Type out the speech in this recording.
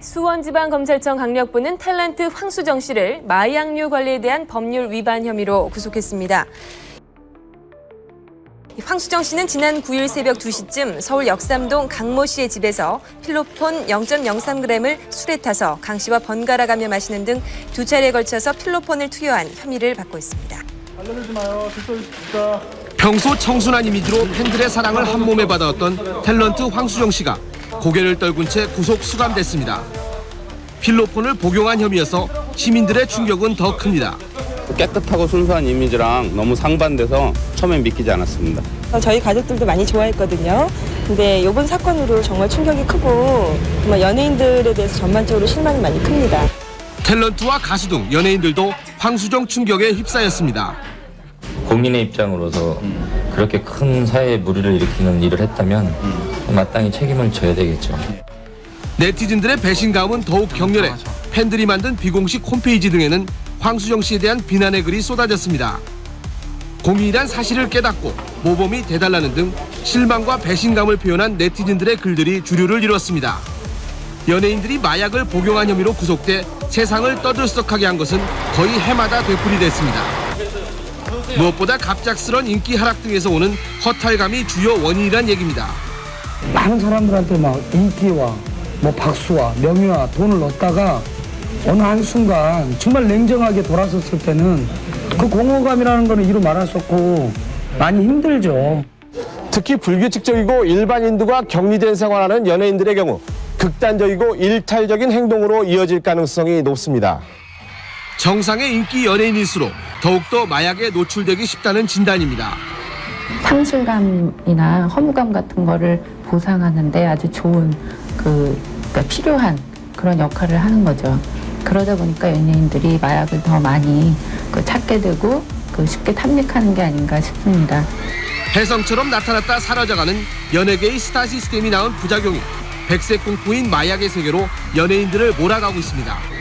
수원지방검찰청 강력부는 탤런트 황수정 씨를 마약류 관리에 대한 법률 위반 혐의로 구속했습니다. 이 황수정 씨는 지난 9일 새벽 2시쯤 서울 역삼동 강모 씨의 집에서 필로폰 0.03g을 술에 타서 강 씨와 번갈아 가며 마시는 등 두 차례에 걸쳐서 필로폰을 투여한 혐의를 받고 있습니다. 알려주지 마요. 평소 청순한 이미지로 팬들의 사랑을 한 몸에 받아왔던 탤런트 황수정 씨가 고개를 떨군 채 구속 수감됐습니다. 필로폰을 복용한 혐의여서 시민들의 충격은 더 큽니다. 깨끗하고 순수한 이미지랑 너무 상반돼서 처음엔 믿기지 않았습니다. 저희 가족들도 많이 좋아했거든요. 근데 이번 사건으로 정말 충격이 크고 정말 연예인들에 대해서 전반적으로 실망이 많이 큽니다. 탤런트와 가수 등 연예인들도 황수정 충격에 휩싸였습니다. 국민의 입장으로서 그렇게 큰 사회에 무리를 일으키는 일을 했다면 마땅히 책임을 져야 되겠죠. 네티즌들의 배신감은 더욱 격렬해 팬들이 만든 비공식 홈페이지 등에는 황수정 씨에 대한 비난의 글이 쏟아졌습니다. 공익이란 사실을 깨닫고 모범이 돼달라는 등 실망과 배신감을 표현한 네티즌들의 글들이 주류를 이뤘습니다. 연예인들이 마약을 복용한 혐의로 구속돼 세상을 떠들썩하게 한 것은 거의 해마다 되풀이됐습니다. 무엇보다 갑작스런 인기 하락 등에서 오는 허탈감이 주요 원인이란 얘기입니다. 많은 사람들한테 막 인기와 뭐 박수와 명예와 돈을 얻다가 어느 한순간 정말 냉정하게 돌아섰을 때는 그 공허감이라는 거는 이루 말할 수 없고 많이 힘들죠. 특히 불규칙적이고 일반인들과 격리된 생활하는 연예인들의 경우 극단적이고 일탈적인 행동으로 이어질 가능성이 높습니다. 정상의 인기 연예인일수록 더욱더 마약에 노출되기 쉽다는 진단입니다. 상실감이나 허무감 같은 거를 보상하는데 아주 좋은 그 그러니까 필요한 그런 역할을 하는 거죠. 그러다 보니까 연예인들이 마약을 더 많이 그 찾게 되고 그 쉽게 탐닉하는 게 아닌가 싶습니다. 혜성처럼 나타났다 사라져가는 연예계의 스타 시스템이 낳은 부작용이 백색 공포인 마약의 세계로 연예인들을 몰아가고 있습니다.